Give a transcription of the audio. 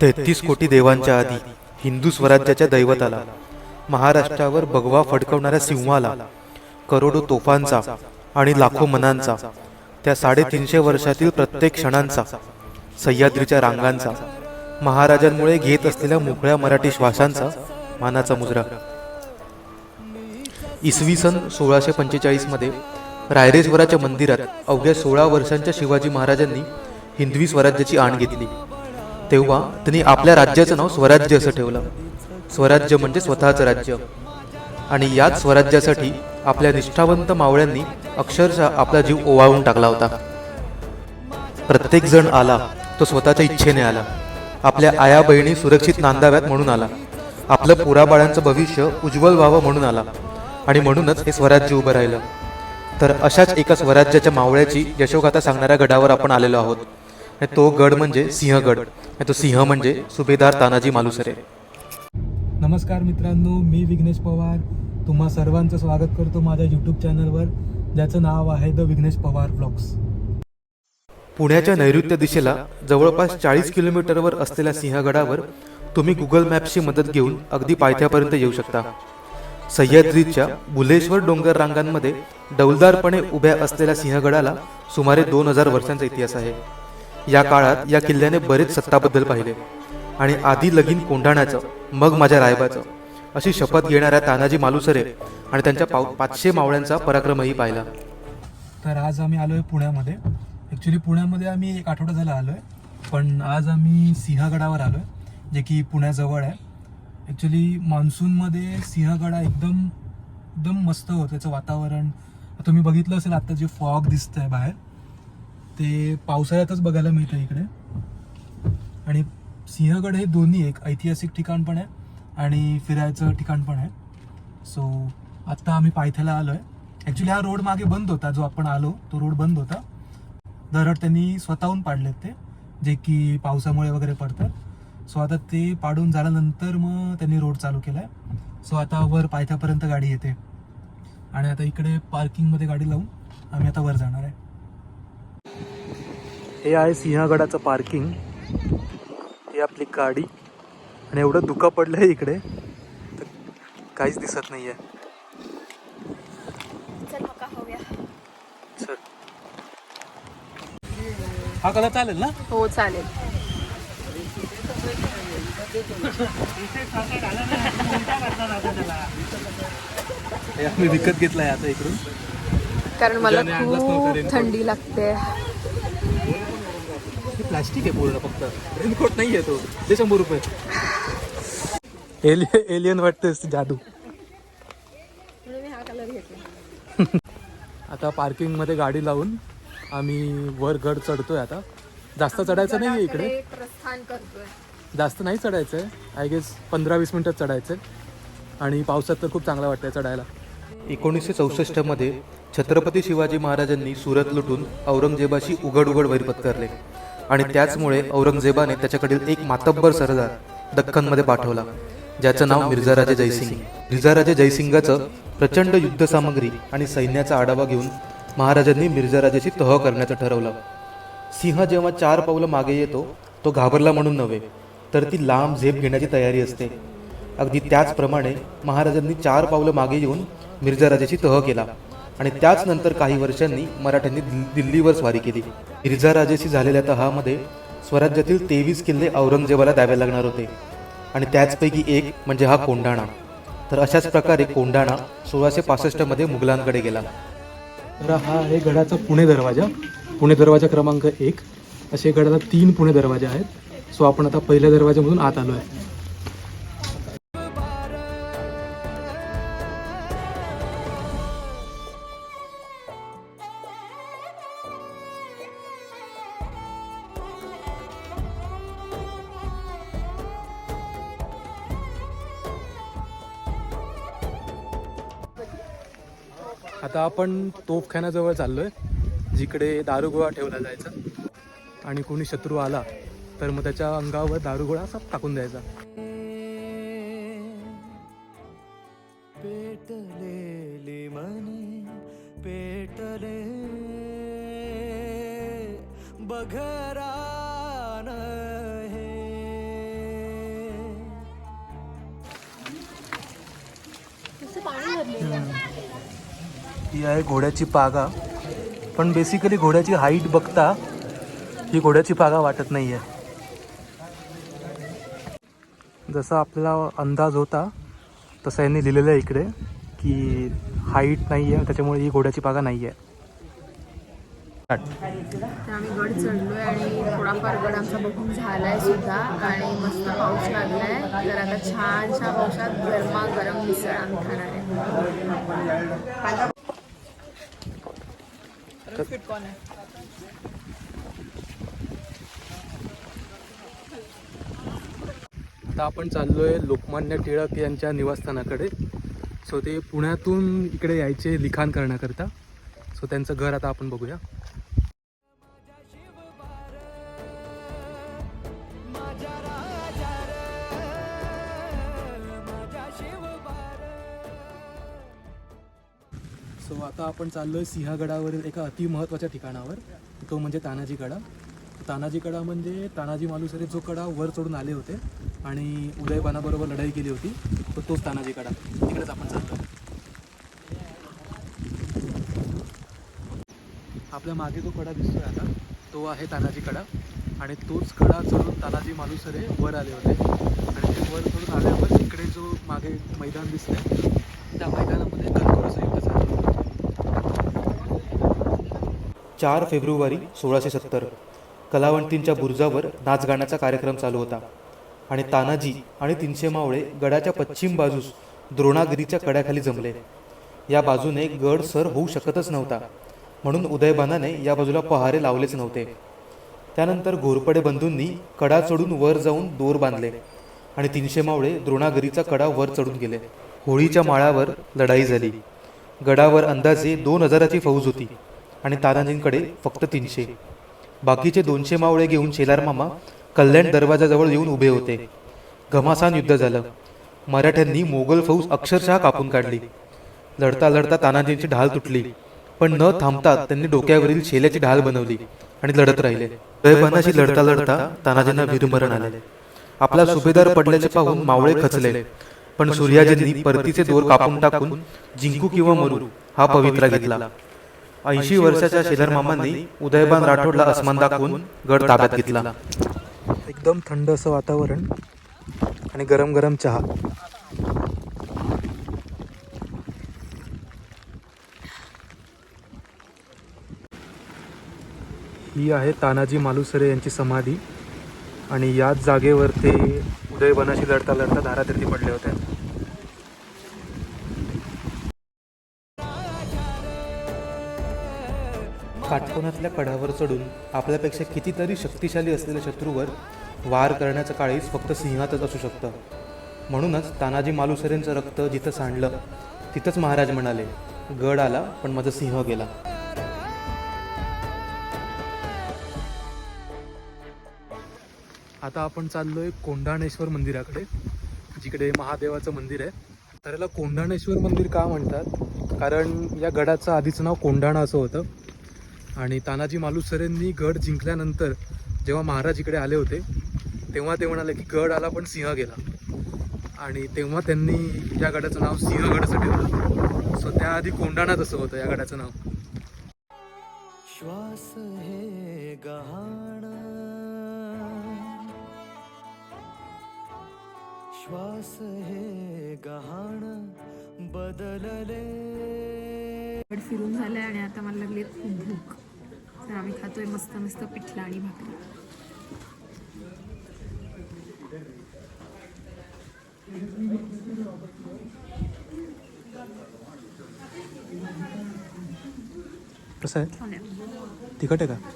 तेहतीस कोटी देवांच्या आधी हिंदू स्वराज्याच्या दैवताला महाराष्ट्रावर भगवा फडकवणाऱ्या सिंहाला करोडो तोफांचा आणि लाखो मनांचा त्या साडेतीनशे वर्षातील प्रत्येक क्षणांचा सह्याद्रीच्या रांगांचा महाराजांमुळे घेत असलेल्या मोकळ्या मराठी श्वासांचा मानाचा मुजरा. इसवी सन सोळाशे पंचेचाळीसमध्ये रायरेश्वराच्या मंदिरात अवघ्या सोळा वर्षांच्या शिवाजी महाराजांनी हिंदवी स्वराज्याची आण घेतली. तेव्हा त्यांनी आपल्या राज्याचं नाव स्वराज्य असं ठेवलं. स्वराज्य म्हणजे स्वतःचं राज्य. आणि याच स्वराज्यासाठी आपल्या निष्ठावंत मावळ्यांनी अक्षरशः आपला जीव ओवाळून टाकला होता. प्रत्येक जण आला तो स्वतःच्या इच्छेने आला. आपल्या आया बहिणी सुरक्षित नांदाव्यात म्हणून आला. आपलं पुराबाळांचं भविष्य उज्ज्वल व्हावं म्हणून आला. आणि म्हणूनच हे स्वराज्य उभं राहिलं. तर अशाच एका स्वराज्याच्या मावळ्याची यशोगाथा सांगणाऱ्या गडावर आपण आलेलो आहोत. तो गड म्हणजे सिंहगड. तो सिंह म्हणजे सुभेदार तानाजी मालुसरे. नमस्कार मित्रांनो मी विघ्नेश पवार. तुम्हा सर्वांचं स्वागत करतो माझ्या यूट्यूब चॅनलवर ज्याचं नाव आहे द विघ्नेश पवार ब्लॉग्स पुण्याच्या नैऋत्य दिशेला जवळपास चाळीस किलोमीटरवर असलेल्या सिंहगडावर तुम्ही गुगल मॅप्सची मदत घेऊन अगदी पायथ्यापर्यंत येऊ शकता. सह्याद्रीच्या बुलेश्वर डोंगर रांगांमध्ये डौलदारपणे उभ्या असलेल्या सिंहगडाला सुमारे दोन हजार वर्षांचा इतिहास आहे. या काळात या किल्ल्याने बरेच सत्ताबद्दल पाहिले. आणि आधी लगीन कोंढाण्याचं मग माझ्या रायबाचं अशी शपथ घेणाऱ्या तानाजी मालुसरे आणि त्यांच्या पाव पाचशे मावळ्यांचा पराक्रमही पाहिला. तर आज आम्ही आलो आहे पुण्यामध्ये. ॲक्च्युली पुण्यामध्ये आम्ही एक आठवडा झाला आलो आहे पण आज आम्ही सिंहगडावर आलो आहे जे की पुण्याजवळ आहे. ॲक्च्युली मान्सूनमध्ये सिंहगडा एकदम एकदम मस्त होतं त्याचं वातावरण. तुम्ही बघितलं असेल आत्ता जे फॉग दिसतं आहे बाहेर. ते पावसाळ्यातच बघायला मिळतं इकडे. आणि सिंहगड हे दोन्ही एक ऐतिहासिक ठिकाण पण आहे आणि फिरायचं ठिकाण पण आहे. सो आत्ता आम्ही पायथ्याला आलो आहे ॲक्च्युली हा रोड मागे बंद होता जो आपण आलो तो रोड बंद होता. दरड त्यांनी स्वतःहून पाडलेत ते जे की पावसामुळे वगैरे पडतात. सो आता ते पाडून झाल्यानंतर मग त्यांनी रोड चालू केला आहे सो आता वर पायथ्यापर्यंत गाडी येते. आणि आता इकडे पार्किंगमध्ये गाडी लावून आम्ही आता वर जाणार आहे. हे आहे सिंहगडाचं पार्किंग ही आपली गाडी. आणि एवढं धुका पडलं आहे इकडे. तर काहीच दिसत नाही आहे हा कलर चालेल ना? हो चालेल. हे आम्ही विकत घेतलाय आता इकडून. कारण मला खूप. थंडी लागते. हे प्लास्टिक आहे पूर्ण फक्त. रेनकोट नाही आहे तो. ते शंभर रुपये. एलियन एलियन वाटतेस जादू. मी हा कलर घेतला आता पार्किंगमध्ये गाडी लावून आम्ही वर गड चढतोय आता. जास्त चढायचं नाही आहे इकडे. जास्त नाही चढायचं आहे आय गेस पंधरा वीस मिनटात चढायचं आहे आणि पावसात तर खूप चांगलं वाटतंय चढायला. एकोणीसशे चौसष्टमध्ये छत्रपती शिवाजी महाराजांनी सुरत लुटून औरंगजेबाशी उघड उघड वैर पत्करले आणि त्याचमुळे औरंगजेबाने त्याच्याकडील एक मातब्बर सरदार दख्खनमध्ये पाठवला ज्याचं नाव मिर्झाराजे जयसिंग. मिर्झाराजे जयसिंगाचं प्रचंड युद्धसामग्री आणि सैन्याचा आढावा घेऊन महाराजांनी मिर्झाराजेशी तह करण्याचं ठरवलं. सिंह जेव्हा चार पावलं मागे येतो तो घाबरला म्हणून नव्हे तर ती लांब झेप घेण्याची तयारी असते. अगदी त्याचप्रमाणे महाराजांनी चार पावलं मागे येऊन मिर्झाराजाची तह केला. आणि त्याच नंतर काही वर्षांनी मराठ्यांनी दिल्लीवर स्वारी केली. गिरिजाराजेशी झालेल्या तहामध्ये स्वराज्यातील तेवीस किल्ले औरंगजेबाला द्यावे लागणार होते. आणि त्याचपैकी एक म्हणजे हा कोंढाणा. तर अशाच प्रकारे कोंढाणा सोळाशे पासष्टमध्ये मुघलांकडे गेला. तर हा आहे गडाचा पुणे दरवाजा. पुणे दरवाजा क्रमांक एक. असे गडाला तीन पुणे दरवाजे आहेत. सो आपण आता पहिल्या दरवाजामधून आत आलो आहे आता आपण तोफखान्याजवळ चाललो आहे जिकडे दारुगोळा ठेवला जायचा. आणि कोणी शत्रू आला तर मग त्याच्या अंगावर दारुगोळा असा टाकून द्यायचा. पेटलेली मनी पेटले. बघरान पाणी भरले ही आहे घोड्याची पागा. पण बेसिकली घोड्याची हाईट बघता ही घोड्याची पागा वाटत नाही आहे जसा आपला अंदाज होता तसा यांनी लिहिलेलं आहे इकडे की हाईट नाही आहे त्याच्यामुळे ही घोड्याची पागा नाही आहे आम्ही गड चढलोय आणि थोडाफार गड आमचा बघून झालाय सुद्धा. आणि मस्त पाऊस लागलाय. तर आता छानशा पावसात गरमा गरम मिसळ आम्ही खाणार आहे. आता आपण चाललो आहे लोकमान्य टिळक यांच्या निवासस्थानाकडे. सो ते पुण्यातून इकडे यायचे लिखाण करण्याकरता. सो त्यांचं घर आता आपण बघूया. सो आता आपण चाललोय सिंहगडावरील एका अतिमहत्त्वाच्या ठिकाणावर. तो म्हणजे तानाजी कडा तानाजी कडा म्हणजे तानाजी मालुसरे जो कडा वर चढून आले होते आणि उदयबानाबरोबर लढाई केली होती तर तोच तानाजी कडा तिकडेच आपण चाललो आपल्या मागे जो कडा दिसतोय आता तो आहे तानाजी कडा आणि तोच कडा चढून तानाजी मालुसरे वर आले होते. आणि ते वर चढून आल्यावर इकडे जो मागे मैदान दिसतंय त्या मैदान गणगोळाचं युद्ध झालं होतं चार फेब्रुवारी सोळाशे सत्तर. कलावंतींच्या बुरुजावर नाचगाण्याचा कार्यक्रम चालू होता. आणि तानाजी आणि तीनशे मावळे गडाच्या पश्चिम बाजूस द्रोणागिरीच्या कड्याखाली जमले. या बाजूने गड सर होऊ शकतच नव्हता. म्हणून उदयबानाने या बाजूला पहारे लावलेच नव्हते. त्यानंतर घोरपडे बंधूंनी कडा चढून वर जाऊन दोर बांधले आणि तीनशे मावळे द्रोणागिरीचा कडा वर चढून गेले. होळीच्या माळावर लढाई झाली. गडावर अंदाजे दोन हजाराची फौज होती. आणि तानाजींकडे फक्त तीनशे. बाकीचे दोनशे मावळे घेऊन शेलार मामा कल्याण दरवाजाजवळ येऊन उभे होते. घमासान युद्ध झालं. मराठ्यांनी मोगल फौज अक्षरशः कापून काढली. लढता लढता तानाजींची ढाल तुटली. पण न थांबता त्यांनी डोक्यावरील शेल्याची ढाल बनवली आणि लढत राहिले. दैबानाशी लढता लढता तानाजींना वीरमरण आले. आपला सुभेदार पडल्याचे पाहून मावळे खचले. पण सूर्याजींनी परतीचे दोर कापून टाकून जिंकू किंवा मरू हा पवित्रा घेतला. ऐंशी वर्षाच्या शेलर मामांनी उदयबान राठोडला अस्मान दाखवून गड ताब्यात घेतला. एकदम थंड असं वातावरण आणि गरम गरम चहा. ही आहे तानाजी मालुसरे यांची समाधी आणि याच जागेवर ते उदयबनाशी लढता लढता धारातीर्थी पडले होते काटकोनातल्या कडावर चढून आपल्यापेक्षा कितीतरी शक्तिशाली असलेल्या शत्रूवर वार करण्याचं काळीज फक्त सिंहातच असू शकतं. म्हणूनच तानाजी मालुसरेंचं रक्त जिथं सांडलं तिथंच महाराज म्हणाले गड आला पण माझा सिंह गेला. आता आपण चाललोय कोंढाणेश्वर मंदिराकडे जिकडे महादेवाचं मंदिर आहे. तर याला कोंढाणेश्वर मंदिर का म्हणतात? कारण या गडाचं आधीचं नाव कोंढाणा असं होतं. आणि तानाजी मालुसरेंनी गड जिंकल्यानंतर जेव्हा महाराज इकडे आले होते तेव्हा ते म्हणाले की गड आला पण सिंह गेला. आणि तेव्हा त्यांनी या गडाचं नाव सिंहगड असं ठेवलं. सो त्याआधी कोंढाणाच असं होतं या गडाचं नाव. श्वास हे गहाण. श्वास हे गहाण बदलले. गड फिरून झालंय आणि आता मला लागली खूप भूक. तर आम्ही खातोय मस्त मस्त पिठला आणि भाकरी. कसं आहे तिखट आहे का?